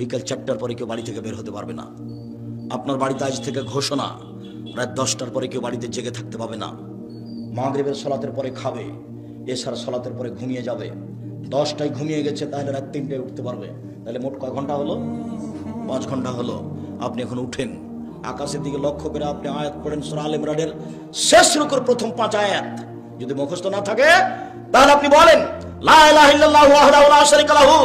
বিকেল চারটার পরে কেউ বাড়ি থেকে বের হতে পারবে না। আপনার বাড়িতে আজ থেকে ঘোষণা, রাত দশটার পরে কেউ বাড়িতে জেগে থাকতে পাবে না। মাগরিবের সলাতের পরে খাবে এছাড়া সলাতের পরে ঘুমিয়ে যাবে। দশটায় ঘুমিয়ে গেছে, তাহলে রাত তিনটায় উঠতে পারবে। তাহলে মোট কয় ঘণ্টা হলো? পাঁচ ঘণ্টা হলো। আপনি এখন উঠেন। আকাশের দিকে লক্ষ্য করে আপনি আয়াত পড়েন সুরা আল ইমরানের শেষ রুকুর প্রথম পাঁচ আয়াত। যদি মুখস্থ না থাকে, তাহলে আপনি বলেন, লা ইলাহা ইল্লাল্লাহু ওয়াহদাহু লা শারীকা লাহু।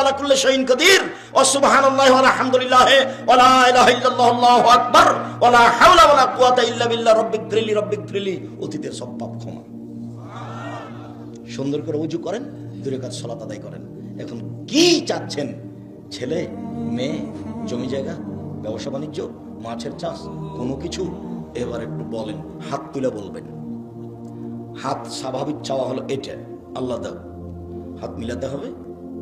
আলা কুল্লি শাইইন কাদির। ওয়া সুবহানাল্লাহি ওয়া আলহামদুলিল্লাহি ওয়া লা ইলাহা আল্লাহু আকবার। ওয়া লা হাওলা ওয়া লা কুওয়াতা ইল্লা বিল্লাহ অতীতের সব পাপ ক্ষমা। সুন্দর করে উজু করেন, দূরে কাজ সলাত আদায় করেন। এখন কি চাচ্ছেন? ছেলে, মেয়ে, জমি জায়গা, ব্যবসা বাণিজ্য, মাছের চাষ, কোনো কিছু? এবার একটু বলেন, হাত তুলে বলবেন। হাত স্বাভাবিক চাওয়া হলো এটা, আল্লাহ দাও। হাত মিলাতে হবে,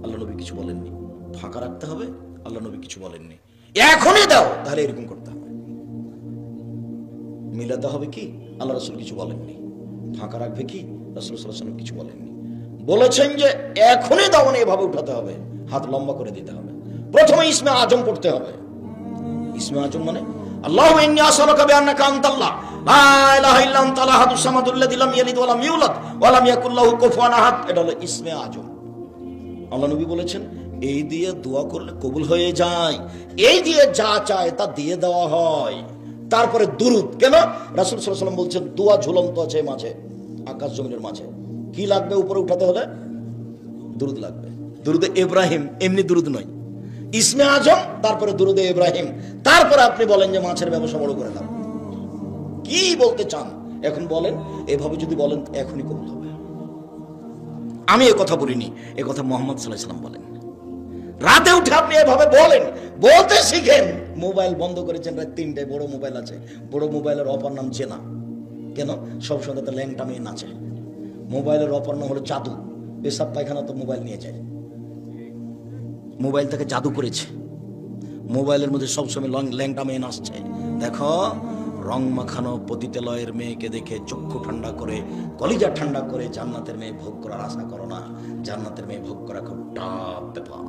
আল্লাহ নবী কিছু বলেননি। ফাঁকা রাখতে হবে, আল্লাহ নবী কিছু বলেননি। এখনই দাও, তাহলে এরকম করতে হবে। মিলাতে হবে কি? আল্লাহ রসুল কিছু বলেননি। ফাঁকা রাখবে কি? রসুল সাল্লাম কিছু বলেননি। বলেছেন যে, এখনই দাওয়ানে এভাবে উঠাতে হবে। হাত লম্বা করে দিতে হবে। প্রথমে ইসমে আজম পড়তে হবে। ইসমে আজম মানে আল্লাহ ইন্নী আসআলুকা বিআন্নাকা আনতাল্লাহ। তারপরে দুরুদ। কেন? রাসূল সাল্লাম বলছেন, দোয়া ঝুলন্ত আছে মাঝে, আকাশ জমিনের মাঝে। কি লাগবে উপরে উঠাতে হলে? দুরুদ লাগবে। দুরুদে ইব্রাহিম, এমনি দুরুদ নয়। ইসমে আজম, তারপরে দুরুদে ইব্রাহিম। তারপরে আপনি বলেন যে মাছের ব্যবসা বড় করে দাও কি বলতে চান, এখন বলেন, এভাবে যদি বলেন, এখনই কবুল হবে। আমি এ কথা বলিনি, এ কথা মোহাম্মদ সাল্লাহ সাল্লাম বলেন। রাতে উঠে আপনি এভাবে বলেন, বলতে শিখেন। মোবাইল বন্ধ করেছেন, রাত তিনটায়, বড় মোবাইল আছে। বড় মোবাইলের অপর নাম চেনা। কেন? সব সময় তো ল্যাংটা মেয়ে নাচে। মোবাইলের অপর নাম হলো জাদু। পেশাব পায়খানা তো মোবাইল নিয়ে যায়। মোবাইল তাকে জাদু করেছে। মোবাইলের মধ্যে সবসময় ল্যাংটা মেয়ে নাচছে। দেখো রং মাখানো পতিতালয়ের মেয়েকে দেখে চক্ষু ঠান্ডা করে, কলিজা ঠান্ডা করে জান্নাতের মেয়ে ভোগ করার আশা করো না। জান্নাতের মেয়ে ভোগ করা খুব টাপ ব্যাপার।